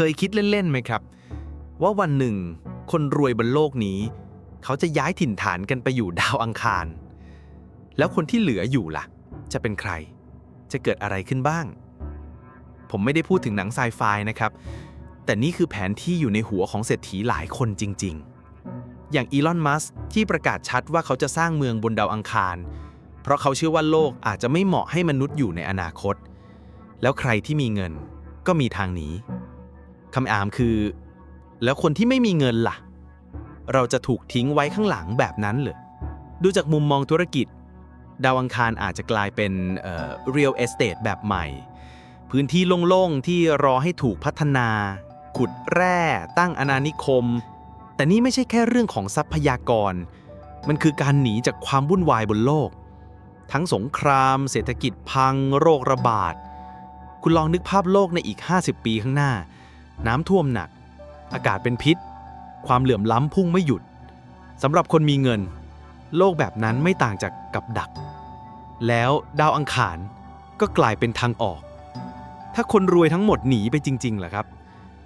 เคยคิดเล่นๆไหมครับ ว่าวันหนึ่ง คนรวยบนโลกนี้ เขาจะย้ายถิ่นฐานกันไปอยู่ดาวอังคาร แล้วคนที่เหลืออยู่ล่ะ จะเป็นใคร จะเกิดอะไรขึ้นบ้าง ผมไม่ได้พูดถึงหนังไซไฟนะครับ แต่นี่คือแผนที่อยู่ในหัวของเศรษฐีหลายคนจริง ๆ อย่างอีลอน มัสก์ที่ประกาศชัดว่าเขาจะสร้างเมืองบนดาวอังคาร เพราะเขาเชื่อว่าโลกอาจจะไม่เหมาะให้มนุษย์อยู่ในอนาคต แล้วใครที่มีเงินก็มีทางหนี คำถามคือ แล้วคนที่ไม่มีเงินล่ะ เราจะถูกทิ้งไว้ข้างหลังแบบนั้นเหรอดูจากมุมมองธุรกิจ ดาวอังคารอาจจะกลายเป็นเอ่อ real estate แบบใหม่ พื้นที่โล่งๆ ที่รอให้ถูกพัฒนา ขุดแร่ตั้งอาณานิคม แต่นี่ไม่ใช่แค่เรื่องของทรัพยากร มันคือการหนีจากความวุ่นวายบนโลก ทั้งสงคราม เศรษฐกิจพัง โรคระบาด คุณลองนึกภาพโลกในอีก 50 ปีข้างหน้า น้ำท่วมหนัก อากาศเป็นพิษ ความเหลื่อมล้ำพุ่งไม่หยุดสำหรับคนมีเงิน โลกแบบนั้นไม่ต่างจากกับดัก แล้วดาวอังคารก็กลายเป็นทางออก ถ้าคนรวยทั้งหมดหนีไปจริงๆเหรอครับ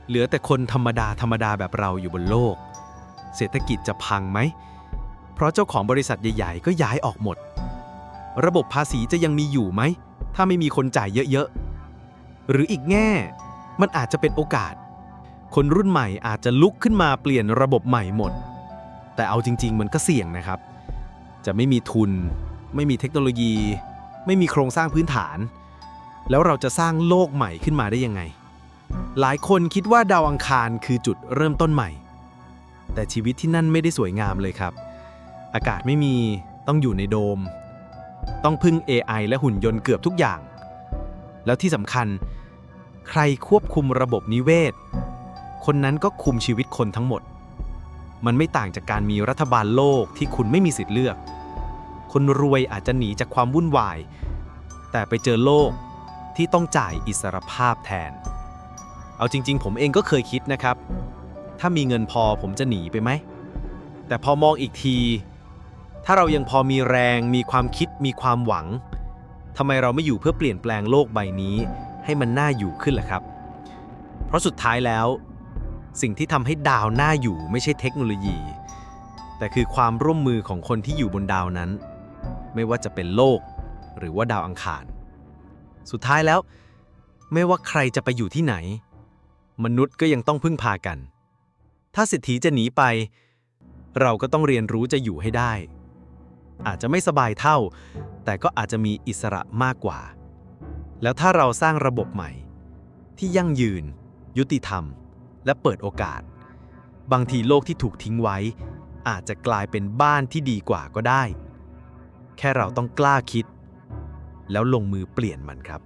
เหลือแต่คนธรรมดาธรรมดาแบบเราอยู่บนโลก เศรษฐกิจจะพังไหม เพราะเจ้าของบริษัทใหญ่ ๆ ก็ย้ายออกหมด ระบบภาษีจะยังมีอยู่ไหม ถ้าไม่มีคนจ่ายเยอะๆ หรืออีกแง่ มันอาจจะเป็นโอกาส คนรุ่นใหม่อาจจะลุกขึ้นมาเปลี่ยนระบบใหม่หมด แต่เอาจริง ๆ มันก็เสี่ยงนะครับ จะไม่มีทุน ไม่มีเทคโนโลยี ไม่มีโครงสร้างพื้นฐาน แล้วเราจะสร้างโลกใหม่ขึ้นมาได้ยังไง หลายคนคิดว่าดาวอังคารคือจุดเริ่มต้นใหม่ แต่ชีวิตที่นั่นไม่ได้สวยงามเลยครับ อากาศไม่มีต้องอยู่ในโดม ต้องพึ่ง AI และหุ่นยนต์เกือบทุกอย่าง แล้วที่สำคัญ ใครควบคุมระบบนิเวศ คนนั้นก็คุมชีวิตคนทั้งหมด มันไม่ต่างจากการมีรัฐบาลโลกที่คุณไม่มีสิทธิ์เลือก คนรวยอาจจะหนีจากความวุ่นวาย แต่ไปเจอโลกที่ต้องจ่ายอิสรภาพแทน เอาจริง ๆ ผมเองก็เคยคิดนะครับ ถ้ามีเงินพอผมจะหนีไปไหม แต่พอมองอีกที ถ้าเรายังพอมีแรง มีความคิด มีความหวังทำไมเราไม่อยู่เพื่อเปลี่ยนแปลงโลกใบนี้ ให้มันน่าอยู่ขึ้นล่ะครับ เพราะสุดท้ายแล้ว สิ่งที่ทำให้ดาวน่าอยู่ไม่ใช่เทคโนโลยี แต่คือความร่วมมือของคนที่อยู่บนดาวนั้น ไม่ว่าจะเป็นโลก หรือว่าดาวอังคาร สุดท้ายแล้ว ไม่ว่าใครจะไปอยู่ที่ไหน มนุษย์ก็ยังต้องพึ่งพากัน ถ้าเศรษฐีจะหนีไป เราก็ต้องเรียนรู้จะอยู่ให้ได้ อาจจะไม่สบายเท่า แต่ก็อาจจะมีอิสระมากกว่า แล้วถ้าเราสร้างระบบใหม่ ที่ยั่งยืน ยุติธรรม และเปิดโอกาส บางทีโลกที่ถูกทิ้งไว้ อาจจะกลายเป็นบ้านที่ดีกว่าก็ได้ แค่เราต้องกล้าคิด แล้วลงมือเปลี่ยนมันครับ